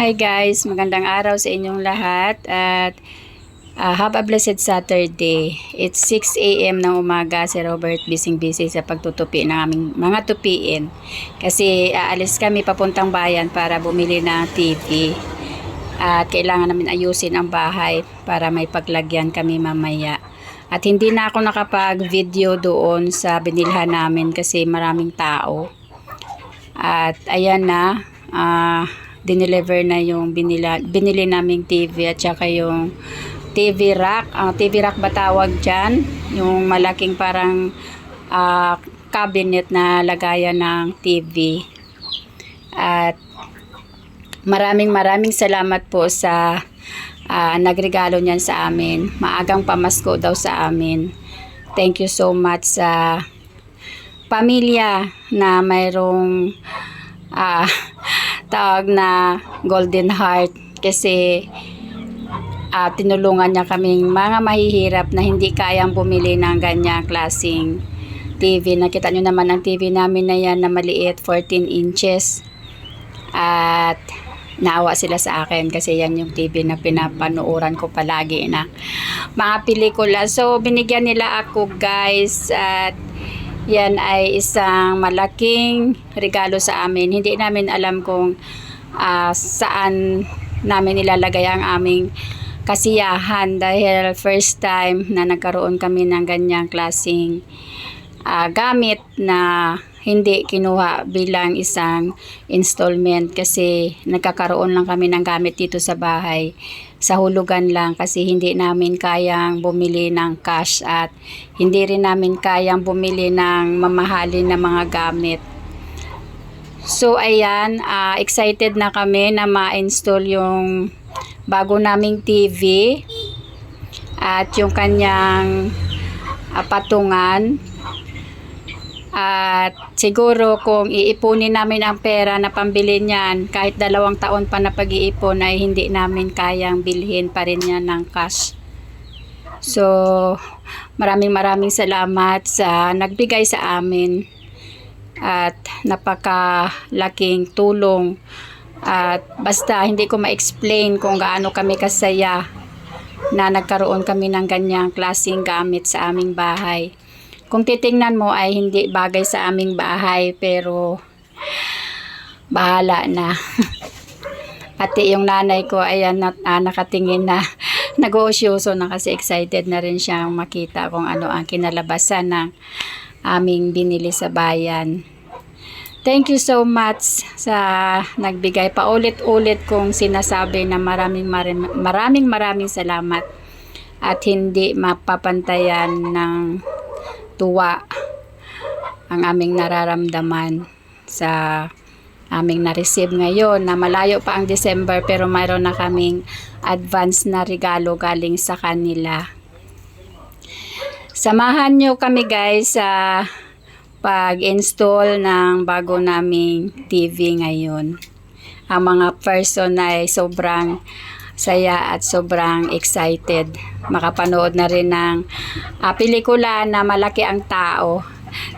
Hi guys, magandang araw sa inyong lahat at uh, have a blessed Saturday. It's 6 a.m. ng umaga si Robert bising-busy sa pagtutupi ng aming mga tupiin. Kasi aalis kami papuntang bayan para bumili ng TV. At kailangan namin ayusin ang bahay para may paglagyan kami mamaya. At hindi na ako nakapag-video doon sa binilhan namin kasi maraming tao. At ayan na, ah, dineliver na yung binila, binili naming TV at saka yung TV rack. Ang TV rack ba tawag dyan? Yung malaking parang ah, cabinet na lagayan ng TV. At maraming maraming salamat po sa ah, nagregalo niyan sa amin. Maagang pamasko daw sa amin. Thank you so much sa pamilya na mayroong ah, tawag na Golden Heart kasi ah, tinulungan niya kaming mga mahihirap na hindi kayang bumili ng ganyang klasing TV. Nakita nyo naman ang TV namin na yan na maliit, 14 inches. At naawa sila sa akin kasi yan yung TV na pinapanuoran ko palagi na mga pelikula. So, binigyan nila ako guys at yan ay isang malaking regalo sa amin. Hindi namin alam kung ah, saan namin ilalagay ang aming kasiyahan dahil first time na nagkaroon kami ng ganyang klasing ah, gamit na hindi kinuha bilang isang installment kasi nagkakaroon lang kami ng gamit dito sa bahay sa hulugan lang kasi hindi namin kayang bumili ng cash at hindi rin namin kayang bumili ng mamahalin na mga gamit. So ayan, ah, excited na kami na ma-install yung bago naming TV at yung kanyang ah, patungan at siguro kung iipunin namin ang pera na pambili niyan, kahit dalawang taon pa na pag-iipon ay hindi namin kayang bilhin pa rin yan ng cash. So, maraming maraming salamat sa nagbigay sa amin at napakalaking tulong at basta hindi ko ma-explain kung gaano kami kasaya na nagkaroon kami ng ganyang klaseng gamit sa aming bahay. Kung titingnan mo ay hindi bagay sa aming bahay pero bahala na. Pati yung nanay ko ayan na, ah, nakatingin na nag-uusyoso na kasi excited na rin siyang makita kung ano ang kinalabasan ng aming binili sa bayan. Thank you so much sa nagbigay. Paulit-ulit kong sinasabi na maraming maraming maraming, maraming salamat at hindi mapapantayan ng tuwa ang aming nararamdaman sa aming na-receive ngayon na malayo pa ang December pero mayroon na kaming advance na regalo galing sa kanila. Samahan nyo kami guys sa pag-install ng bago naming TV ngayon. Ang mga person ay sobrang saya at sobrang excited. Makapanood na rin ng ah, pelikula na malaki ang tao.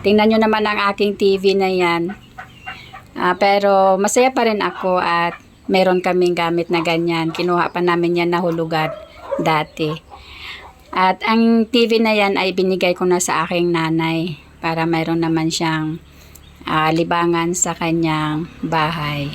Tingnan nyo naman ang aking TV na yan. Ah, pero masaya pa rin ako at meron kaming gamit na ganyan. Kinuha pa namin yan na hulugan dati. At ang TV na yan ay binigay ko na sa aking nanay para mayroon naman siyang ah, libangan sa kanyang bahay.